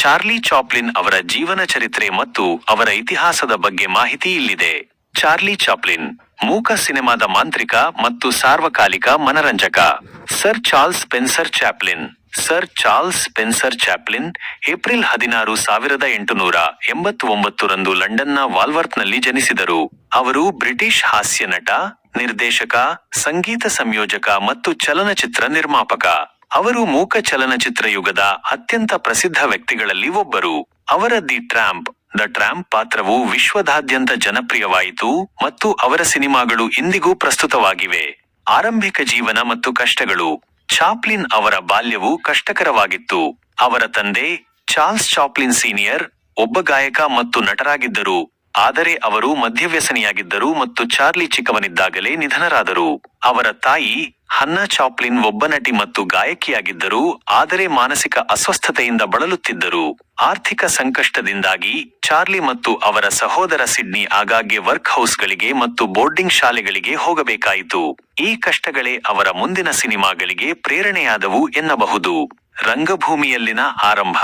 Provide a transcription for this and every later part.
Charlie Chaplin ಅವರ ಜೀವನ ಚರಿತ್ರೆ ಮತ್ತು ಅವರ ಇತಿಹಾಸದ ಬಗ್ಗೆ ಮಾಹಿತಿ ಇಲ್ಲಿದೆ. ಚಾರ್ಲಿ ಚಾಪ್ಲಿನ್, ಮೂಕ ಸಿನಿಮಾದ ಮಾಂತ್ರಿಕ ಮತ್ತು ಸಾರ್ವಕಾಲಿಕ ಮನರಂಜಕ. Sir Charles Spencer Chaplin, sir Charles Spencer Chaplin, April ಹದಿನಾರು ಸಾವಿರದ ಎಂಟುನೂರ ಎಂಬತ್ತೊಂಬತ್ತರಂದು ಲಂಡನ್ನ ವಾಲ್ವರ್ತ್ನಲ್ಲಿ ಜನಿಸಿದರು. ಅವರು ಬ್ರಿಟಿಷ್ ಹಾಸ್ಯ ನಟ ನಿರ್ದೇಶಕ, ಸಂಗೀತ ಸಂಯೋಜಕ ಮತ್ತು ಚಲನಚಿತ್ರ ನಿರ್ಮಾಪಕ. ಅವರು ಮೂಕ ಚಲನಚಿತ್ರ ಯುಗದ ಅತ್ಯಂತ ಪ್ರಸಿದ್ಧ ವ್ಯಕ್ತಿಗಳಲ್ಲಿ ಒಬ್ಬರು. ಅವರ ದಿ ಟ್ರಾಂಪ್. ದ ಟ್ರಾಂಪ್ ಪಾತ್ರವು ವಿಶ್ವದಾದ್ಯಂತ ಜನಪ್ರಿಯವಾಯಿತು ಮತ್ತು ಅವರ ಸಿನಿಮಾಗಳು ಇಂದಿಗೂ ಪ್ರಸ್ತುತವಾಗಿವೆ. ಆರಂಭಿಕ ಜೀವನ ಮತ್ತು ಕಷ್ಟಗಳು. ಚಾಪ್ಲಿನ್ ಅವರ ಬಾಲ್ಯವು ಕಷ್ಟಕರವಾಗಿತ್ತು. ಅವರ ತಂದೆ ಚಾರ್ಲ್ಸ್ ಚಾಪ್ಲಿನ್ ಸೀನಿಯರ್, ಒಬ್ಬ ಗಾಯಕ ಮತ್ತು ನಟರಾಗಿದ್ದರು. ಆದರೆ ಅವರು ಮದ್ಯವ್ಯಸನಿಯಾಗಿದ್ದರು ಮತ್ತು ಚಾರ್ಲಿ ಚಿಕ್ಕವನಿದ್ದಾಗಲೇ ನಿಧನರಾದರು. ಅವರ ತಾಯಿ ಹನ್ನಾ ಚಾಪ್ಲಿನ್ ಒಬ್ಬ ನಟಿ ಮತ್ತು ಗಾಯಕಿಯಾಗಿದ್ದರು, ಆದರೆ ಮಾನಸಿಕ ಅಸ್ವಸ್ಥತೆಯಿಂದ ಬಳಲುತ್ತಿದ್ದರು. ಆರ್ಥಿಕ ಸಂಕಷ್ಟದಿಂದಾಗಿ ಚಾರ್ಲಿ ಮತ್ತು ಅವರ ಸಹೋದರ ಸಿಡ್ನಿ ಆಗಾಗ್ಗೆ ವರ್ಕ್ ಹೌಸ್ಗಳಿಗೆ ಮತ್ತು ಬೋರ್ಡಿಂಗ್ ಶಾಲೆಗಳಿಗೆ ಹೋಗಬೇಕಾಯಿತು. ಈ ಕಷ್ಟಗಳೇ ಅವರ ಮುಂದಿನ ಸಿನಿಮಾಗಳಿಗೆ ಪ್ರೇರಣೆಯಾದವು ಎನ್ನಬಹುದು. ರಂಗಭೂಮಿಯಲ್ಲಿನ ಆರಂಭ.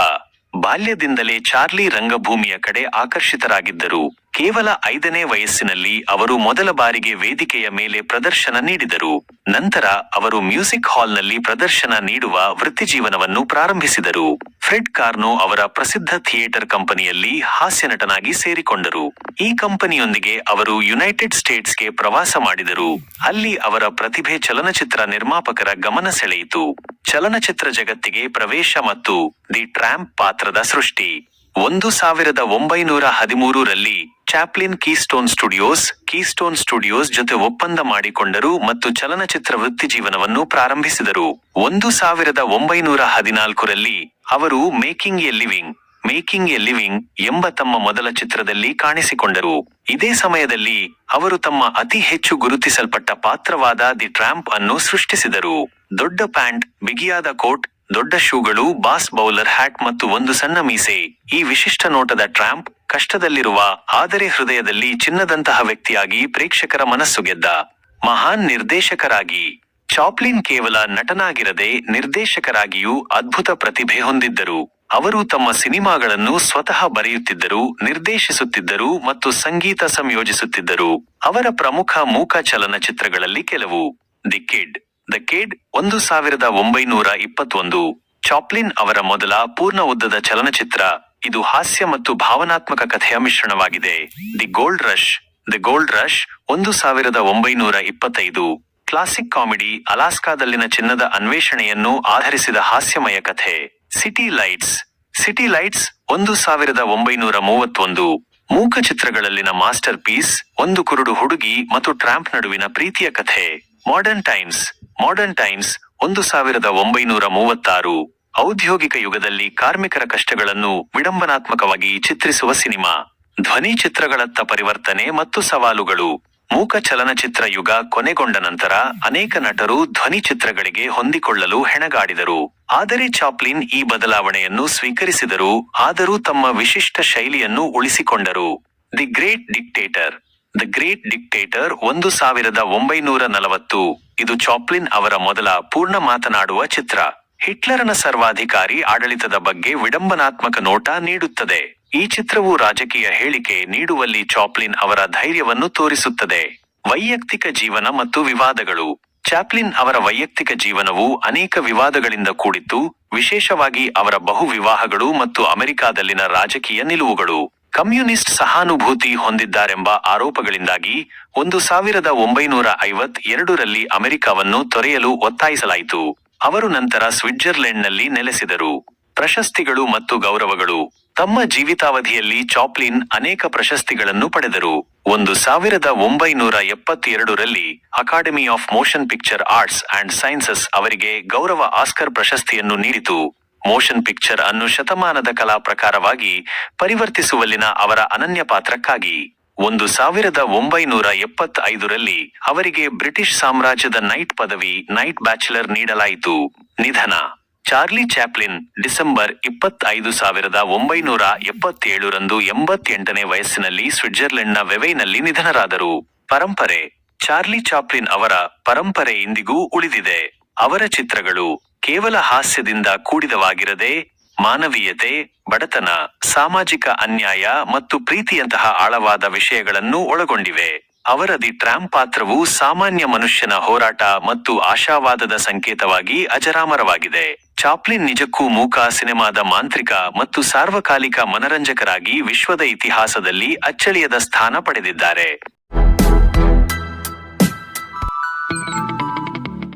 ಬಾಲ್ಯದಿಂದಲೇ ಚಾರ್ಲಿ ರಂಗಭೂಮಿಯ ಕಡೆ ಆಕರ್ಷಿತರಾಗಿದ್ದರು. ಕೇವಲ ಐದನೇ ವಯಸ್ಸಿನಲ್ಲಿ ಅವರು ಮೊದಲ ಬಾರಿಗೆ ವೇದಿಕೆಯ ಮೇಲೆ ಪ್ರದರ್ಶನ ನೀಡಿದರು. ನಂತರ ಅವರು ಮ್ಯೂಸಿಕ್ ಹಾಲ್ನಲ್ಲಿ ಪ್ರದರ್ಶನ ನೀಡುವ ವೃತ್ತಿಜೀವನವನ್ನು ಪ್ರಾರಂಭಿಸಿದರು. ಫ್ರೆಡ್ ಕಾರ್ನೋ ಅವರ ಪ್ರಸಿದ್ಧ ಥಿಯೇಟರ್ ಕಂಪನಿಯಲ್ಲಿ ಹಾಸ್ಯ ನಟನಾಗಿ ಸೇರಿಕೊಂಡರು. ಈ ಕಂಪನಿಯೊಂದಿಗೆ ಅವರು ಯುನೈಟೆಡ್ ಸ್ಟೇಟ್ಸ್ಗೆ ಪ್ರವಾಸ ಮಾಡಿದರು. ಅಲ್ಲಿ ಅವರ ಪ್ರತಿಭೆ ಚಲನಚಿತ್ರ ನಿರ್ಮಾಪಕರ ಗಮನ ಸೆಳೆಯಿತು. ಚಲನಚಿತ್ರ ಜಗತ್ತಿಗೆ ಪ್ರವೇಶ ಮತ್ತು ದಿ ಟ್ರಾಂಪ್ ಪಾತ್ರದ ಸೃಷ್ಟಿ. ಒಂದು ಸಾವಿರದ ಒಂಬೈನೂರ ಹದಿಮೂರರಲ್ಲಿ Chaplin Keystone Studios Keystone Studios ಜೊತೆ ಒಪ್ಪಂದ ಮಾಡಿಕೊಂಡರು ಮತ್ತು ಚಲನಚಿತ್ರ ವೃತ್ತಿಜೀವನವನ್ನು ಪ್ರಾರಂಭಿಸಿದರು. ಒಂದು ಸಾವಿರದ ಒಂಬೈನೂರ ಹದಿನಾಲ್ಕರಲ್ಲಿ ಅವರು Making a Living, Making a Living ಎಂಬ ತಮ್ಮ ಮೊದಲ ಚಿತ್ರದಲ್ಲಿ ಕಾಣಿಸಿಕೊಂಡರು. ಇದೇ ಸಮಯದಲ್ಲಿ ಅವರು ತಮ್ಮ ಅತಿ ಹೆಚ್ಚು ಗುರುತಿಸಲ್ಪಟ್ಟ ಪಾತ್ರವಾದ ದಿ ಟ್ರಾಂಪ್ ಅನ್ನು ಸೃಷ್ಟಿಸಿದರು. ದೊಡ್ಡ ಪ್ಯಾಂಟ್, ಬಿಗಿಯಾದ ಕೋಟ್ ದೊಡ್ಡ ಶೂಗಳು, ಬಾಸ್ ಬೌಲರ್ ಹ್ಯಾಟ್ ಮತ್ತು ಒಂದು ಸಣ್ಣ ಮೀಸೆ. ಈ ವಿಶಿಷ್ಟ ನೋಟದ ಟ್ರಾಂಪ್ ಕಷ್ಟದಲ್ಲಿರುವ, ಆದರೆ ಹೃದಯದಲ್ಲಿ ಚಿನ್ನದಂತಹ ವ್ಯಕ್ತಿಯಾಗಿ ಪ್ರೇಕ್ಷಕರ ಮನಸ್ಸು ಗೆದ್ದ. ಮಹಾನ್ ನಿರ್ದೇಶಕರಾಗಿ. ಚಾಪ್ಲಿನ್ ಕೇವಲ ನಟನಾಗಿರದೆ ನಿರ್ದೇಶಕರಾಗಿಯೂ ಅದ್ಭುತ ಪ್ರತಿಭೆ ಹೊಂದಿದ್ದರು. ಅವರು ತಮ್ಮ ಸಿನಿಮಾಗಳನ್ನು ಸ್ವತಃ ಬರೆಯುತ್ತಿದ್ದರು, ನಿರ್ದೇಶಿಸುತ್ತಿದ್ದರು ಮತ್ತು ಸಂಗೀತ ಸಂಯೋಜಿಸುತ್ತಿದ್ದರು. ಅವರ ಪ್ರಮುಖ ಮೂಕ ಚಲನಚಿತ್ರಗಳಲ್ಲಿ ಕೆಲವು. The kid. ದ ಕೇಡ್ ಒಂದು ಸಾವಿರದ ಒಂಬೈನೂರ ಇಪ್ಪತ್ತೊಂದು. ಚಾಪ್ಲಿನ್ ಅವರ ಮೊದಲ ಪೂರ್ಣ ಉದ್ದದ ಚಲನಚಿತ್ರ, ಇದು ಹಾಸ್ಯ ಮತ್ತು ಭಾವನಾತ್ಮಕ ಕಥೆಯ ಮಿಶ್ರಣವಾಗಿದೆ. The Gold Rush The Gold Rush ಒಂದು ಸಾವಿರದ ಒಂಬೈನೂರ ಇಪ್ಪತ್ತೈದು. ಕ್ಲಾಸಿಕ್ ಕಾಮಿಡಿ ಅಲಾಸ್ಕಾದಲ್ಲಿನ ಚಿನ್ನದ ಅನ್ವೇಷಣೆಯನ್ನು ಆಧರಿಸಿದ ಹಾಸ್ಯಮಯ ಕಥೆ. ಸಿಟಿ ಲೈಟ್ಸ್ ಸಿಟಿ ಲೈಟ್ಸ್ ಒಂದು ಸಾವಿರದ ಒಂಬೈನೂರ ಮೂವತ್ತೊಂದು. ಮೂಕ ಚಿತ್ರಗಳಲ್ಲಿನ ಮಾಸ್ಟರ್ ಪೀಸ್ ಒಂದು ಕುರುಡು ಹುಡುಗಿ ಮತ್ತು ಟ್ರಾಂಪ್ ನಡುವಿನ ಪ್ರೀತಿಯ ಕಥೆ. ಮಾಡರ್ನ್ ಟೈಮ್ಸ್ ಮಾಡರ್ನ್ ಟೈಮ್ಸ್ ಒಂದು ಸಾವಿರದ ಒಂಬೈನೂರ ಮೂವತ್ತಾರು. ಔದ್ಯೋಗಿಕ ಯುಗದಲ್ಲಿ ಕಾರ್ಮಿಕರ ಕಷ್ಟಗಳನ್ನು ವಿಡಂಬನಾತ್ಮಕವಾಗಿ ಚಿತ್ರಿಸುವ ಸಿನಿಮಾ. ಧ್ವನಿ ಚಿತ್ರಗಳತ್ತ ಪರಿವರ್ತನೆ ಮತ್ತು ಸವಾಲುಗಳು. ಮೂಕ ಚಲನಚಿತ್ರ ಯುಗ ಕೊನೆಗೊಂಡ ನಂತರ ಅನೇಕ ನಟರು ಧ್ವನಿ ಚಿತ್ರಗಳಿಗೆ ಹೊಂದಿಕೊಳ್ಳಲು ಹೆಣಗಾಡಿದರು. ಆದರೆ ಚಾಪ್ಲಿನ್ ಈ ಬದಲಾವಣೆಯನ್ನು ಸ್ವೀಕರಿಸಿದರು ಆದರೂ ತಮ್ಮ ವಿಶಿಷ್ಟ ಶೈಲಿಯನ್ನು ಉಳಿಸಿಕೊಂಡರು. The Great Dictator. The Great Dictator ಒಂದು ಸಾವಿರದ ಒಂಬೈನೂರ ನಲವತ್ತು. ಇದು ಚಾಪ್ಲಿನ್ ಅವರ ಮೊದಲ ಪೂರ್ಣ ಮಾತನಾಡುವ ಚಿತ್ರ. ಹಿಟ್ಲರನ ಸರ್ವಾಧಿಕಾರಿ ಆಡಳಿತದ ಬಗ್ಗೆ ವಿಡಂಬನಾತ್ಮಕ ನೋಟ ನೀಡುತ್ತದೆ. ಈ ಚಿತ್ರವು ರಾಜಕೀಯ ಹೇಳಿಕೆ ನೀಡುವಲ್ಲಿ ಚಾಪ್ಲಿನ್ ಅವರ ಧೈರ್ಯವನ್ನು ತೋರಿಸುತ್ತದೆ. ವೈಯಕ್ತಿಕ ಜೀವನ ಮತ್ತು ವಿವಾದಗಳು. ಚಾಪ್ಲಿನ್ ಅವರ ವೈಯಕ್ತಿಕ ಜೀವನವು ಅನೇಕ ವಿವಾದಗಳಿಂದ ಕೂಡಿತ್ತು ವಿಶೇಷವಾಗಿ ಅವರ ಬಹು ವಿವಾಹಗಳು ಮತ್ತು ಅಮೆರಿಕಾದಲ್ಲಿನ ರಾಜಕೀಯ ನಿಲುವುಗಳು. ಕಮ್ಯುನಿಸ್ಟ್ ಸಹಾನುಭೂತಿ ಹೊಂದಿದ್ದಾರೆಂಬ ಆರೋಪಗಳಿಂದಾಗಿ ಒಂದು ಸಾವಿರದ ಒಂಬೈನೂರ ಐವತ್ ಎರಡರಲ್ಲಿ ಅಮೆರಿಕವನ್ನು ತೊರೆಯಲು ಒತ್ತಾಯಿಸಲಾಯಿತು. ಅವರು ನಂತರ ಸ್ವಿಟ್ಜರ್ಲೆಂಡ್ನಲ್ಲಿ ನೆಲೆಸಿದರು. ಪ್ರಶಸ್ತಿಗಳು ಮತ್ತು ಗೌರವಗಳು. ತಮ್ಮ ಜೀವಿತಾವಧಿಯಲ್ಲಿ ಚಾಪ್ಲಿನ್ ಅನೇಕ ಪ್ರಶಸ್ತಿಗಳನ್ನು ಪಡೆದರು. ಒಂದು ಸಾವಿರದ ಒಂಬೈನೂರ ಎಪ್ಪತ್ತೆರಡರಲ್ಲಿ Academy of Motion Picture Arts and Sciences ಅವರಿಗೆ ಗೌರವ ಆಸ್ಕರ್ ಪ್ರಶಸ್ತಿಯನ್ನು ನೀಡಿತು. ಮೋಷನ್ ಪಿಕ್ಚರ್ ಅನ್ನು ಶತಮಾನದ ಕಲಾ ಪ್ರಕಾರವಾಗಿ ಪರಿವರ್ತಿಸುವಲ್ಲಿನ ಅವರ ಅನನ್ಯ ಪಾತ್ರಕ್ಕಾಗಿ. ಒಂದು ಸಾವಿರದ ಒಂಬೈನೂರ ಎಪ್ಪತ್ತೈದರಲ್ಲಿ ಅವರಿಗೆ ಬ್ರಿಟಿಷ್ ಸಾಮ್ರಾಜ್ಯದ ನೈಟ್ ಪದವಿ, ನೈಟ್ ಬ್ಯಾಚುಲರ್ ನೀಡಲಾಯಿತು. ನಿಧನ. ಚಾರ್ಲಿ ಚಾಪ್ಲಿನ್ ಡಿಸೆಂಬರ್ ಇಪ್ಪತ್ತೈದು ಸಾವಿರದ ಒಂಬೈನೂರ ಎಪ್ಪತ್ತೇಳರಂದು ಎಂಬತ್ತೆಂಟನೇ ವಯಸ್ಸಿನಲ್ಲಿ ಸ್ವಿಟ್ಜರ್ಲೆಂಡ್ನ ವೆವೈನಲ್ಲಿ ನಿಧನರಾದರು. ಪರಂಪರೆ. ಚಾರ್ಲಿ ಚಾಪ್ಲಿನ್ ಅವರ ಪರಂಪರೆ ಇಂದಿಗೂ ಉಳಿದಿದೆ. ಅವರ ಚಿತ್ರಗಳು ಕೇವಲ ಹಾಸ್ಯದಿಂದ ಕೂಡಿದವಾಗಿರದೆ, ಮಾನವೀಯತೆ, ಬಡತನ, ಸಾಮಾಜಿಕ ಅನ್ಯಾಯ ಮತ್ತು ಪ್ರೀತಿಯಂತಹ ಆಳವಾದ ವಿಷಯಗಳನ್ನು ಒಳಗೊಂಡಿವೆ. ಅವರ ದಿ ಟ್ರಾಮ್ ಪಾತ್ರವು ಸಾಮಾನ್ಯ ಮನುಷ್ಯನ ಹೋರಾಟ ಮತ್ತು ಆಶಾವಾದದ ಸಂಕೇತವಾಗಿ ಅಜರಾಮರವಾಗಿದೆ. ಚಾಪ್ಲಿನ್ ನಿಜಕ್ಕೂ ಮೂಕ ಸಿನೆಮಾದ ಮಾಂತ್ರಿಕ ಮತ್ತು ಸಾರ್ವಕಾಲಿಕ ಮನರಂಜಕರಾಗಿ ವಿಶ್ವದ ಇತಿಹಾಸದಲ್ಲಿ ಅಚ್ಚಳಿಯದ ಸ್ಥಾನ ಪಡೆದಿದ್ದಾರೆ.